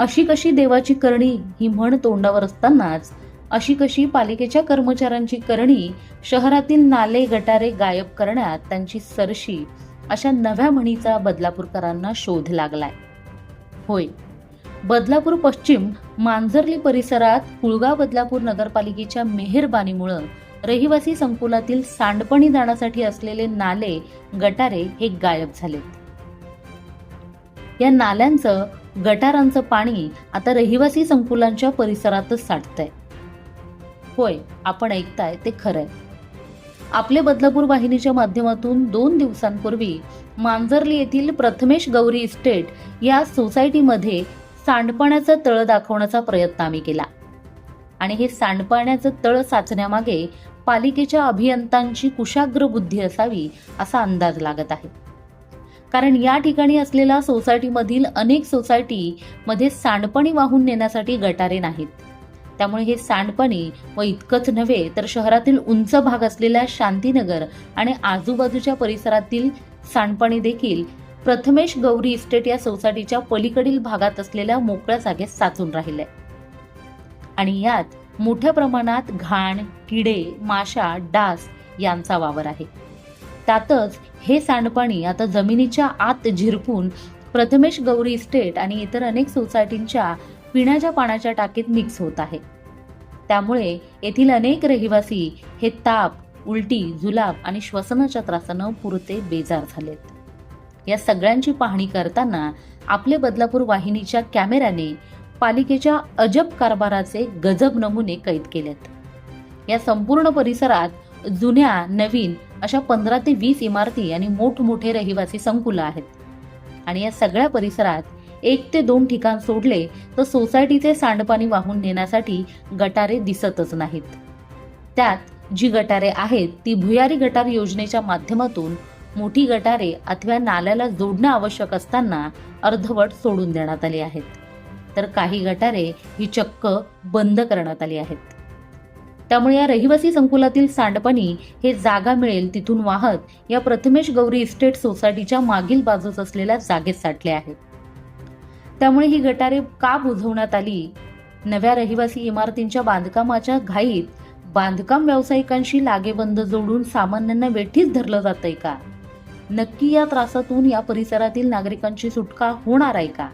अशी कशी देवाची करणी ही म्हण तोंडावर असतानाच अशी कशी पालिकेच्या कर्मचाऱ्यांची करणी शहरातील नाले गटारे गायब करण्यात त्यांची सरशी अशा नव्या म्हणीचा बदलापूरकरांना शोध लागलाय. होय. बदलापूर पश्चिम मांजरली परिसरात कुळगाव बदलापूर नगरपालिकेच्या मेहरबानीमुळं रहिवासी संकुलातील सांडपणी जाण्यासाठी असलेले नाले गटारे हे गायब झालेत. या नाल्यांचं गटारांचं पाणी आता रहिवासी संकुलांच्या परिसरातच साठतंय. होय आपण ऐकताय ते खरंय. आपले बदलापूर वाहिनीच्या माध्यमातून दोन दिवसांपूर्वी मांजर्ली येथील प्रथमेश गौरी इस्टेट या सोसायटीमध्ये सांडपाण्याचं तळ दाखवण्याचा प्रयत्न आम्ही केला. आणि हे सांडपाण्याचं तळ साचण्यामागे पालिकेच्या अभियंत्यांची कुशाग्र बुद्धी असावी असा अंदाज लागत आहे. कारण या ठिकाणी असलेल्या सोसायटीमधील अनेक सोसायटीमध्ये सांडपाणी वाहून नेण्यासाठी गटारे नाहीत. त्यामुळे हे सांडपाणी व इतकंच नव्हे तर शहरातील उंच भाग असलेल्या शांतीनगर आणि आजूबाजूच्या परिसरातील सांडपाणी देखील प्रथमेश गौरी इस्टेट या सोसायटीच्या पलीकडील भागात असलेल्या मोकळ्या जागेत साचून राहिले. आणि यात मोठ्या प्रमाणात घाण किडे माशा डास यांचा वावर आहे. त्यातच हे सांडपाणी आता जमिनीच्या आत झिरपून प्रथमेश गौरी इस्टेट आणि इतर अनेक सोसायटींच्या पिण्याच्या पाण्याच्या टाकीत मिक्स होत आहे. त्यामुळे येथील अनेक रहिवासी हे ताप उलटी जुलाब आणि श्वसनाच्या त्रासानं पुरते बेजार झालेत. या सगळ्यांची पाहणी करताना आपले बदलापूर वाहिनीच्या कॅमेऱ्याने पालिकेच्या अजब कारभाराचे गजब नमुने कैद केलेत. या संपूर्ण परिसरात जुन्या नवीन अशा पंधरा ते वीस इमारती आणि मोठमोठे रहिवासी संकुलं आहेत. आणि या सगळ्या परिसरात एक ते दोन ठिकाण सोडले तर सोसायटीचे सांडपाणी वाहून नेण्यासाठी गटारे दिसतच नाहीत. त्यात जी गटारे आहेत ती भुयारी गटार योजनेच्या माध्यमातून मोठी गटारे अथवा नाल्याला जोडणं आवश्यक असताना अर्धवट सोडून देण्यात आली आहेत. तर काही गटारे ही चक्क बंद करण्यात आली आहेत. त्यामुळे या रहिवासी संकुलातील सांडपाणी हे जागा मिळेल तिथून वाहत या प्रथमेश गौरी इस्टेट सोसायटीच्या मागील बाजूस असलेल्या जागेत साठले आहेत. त्यामुळे ही गटारे का बुजवण्यात आली? नव्या रहिवासी इमारतींच्या बांधकामाच्या घाईत बांधकाम व्यावसायिकांशी लागेबंद जोडून सामान्यांना वेठीच धरलं जातंय का? नक्की या त्रासातून या परिसरातील नागरिकांची सुटका होणार आहे का?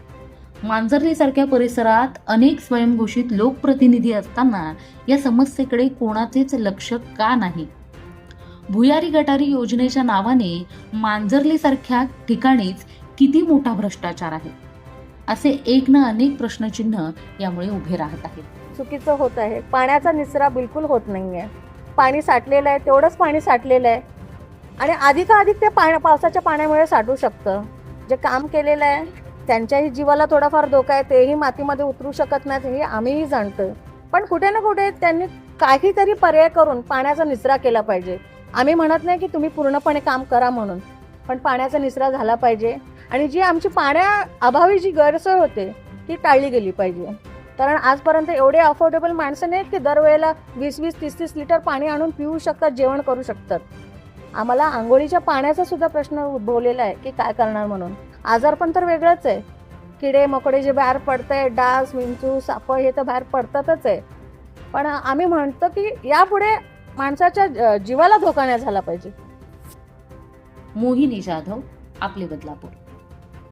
मांजर्लीसारख्या परिसरात अनेक स्वयंघोषित लोकप्रतिनिधी असताना या समस्येकडे कोणाचेच लक्ष का नाही? भुयारी गटारी योजनेच्या नावाने मांजर्लीसारख्या ठिकाणीच किती मोठा भ्रष्टाचार आहे? असे एक ना अनेक प्रश्नचिन्ह यामुळे उभे राहत आहेत. चुकीचं होत आहे. पाण्याचा निचरा बिलकुल होत नाही आहे पाणी साठलेलं आहे. तेवढंच पाणी साठलेलं आहे. आणि अधिकाधिक ते पाण्या पावसाच्या पाण्यामुळे साठू शकतं. जे काम केलेलं आहे त्यांच्याही जीवाला थोडाफार धोका आहे तेही मातीमध्ये उतरू शकत नाहीत हे आम्हीही जाणतो पण कुठे ना कुठे त्यांनी काहीतरी पर्याय करून पाण्याचा निचरा केला पाहिजे. आम्ही म्हणत नाही की तुम्ही पूर्णपणे काम करा म्हणून पण पाण्याचा निचरा झाला पाहिजे. आणि जी आमची पाण्या अभावी जी गैरसोय होते ती टाळली गेली पाहिजे. कारण आजपर्यंत एवढे अफोर्डेबल माणसं नाहीत की दरवेळेला वीस वीस तीस तीस लिटर पाणी आणून पिऊ शकतात जेवण करू शकतात. आम्हाला आंघोळीच्या पाण्याचा सुद्धा प्रश्न उद्भवलेला आहे की काय करणार म्हणून. आजारपण तर वेगळंच आहे. किडे मकोडे जे बाहेर पडत आहे डास विंचू साप हे तर बाहेर पडतातच आहे. पण आम्ही म्हणतो की यापुढे माणसाच्या जीवाला धोका नाही झाला पाहिजे. मोहिनी जाधव आपले बदलापूर.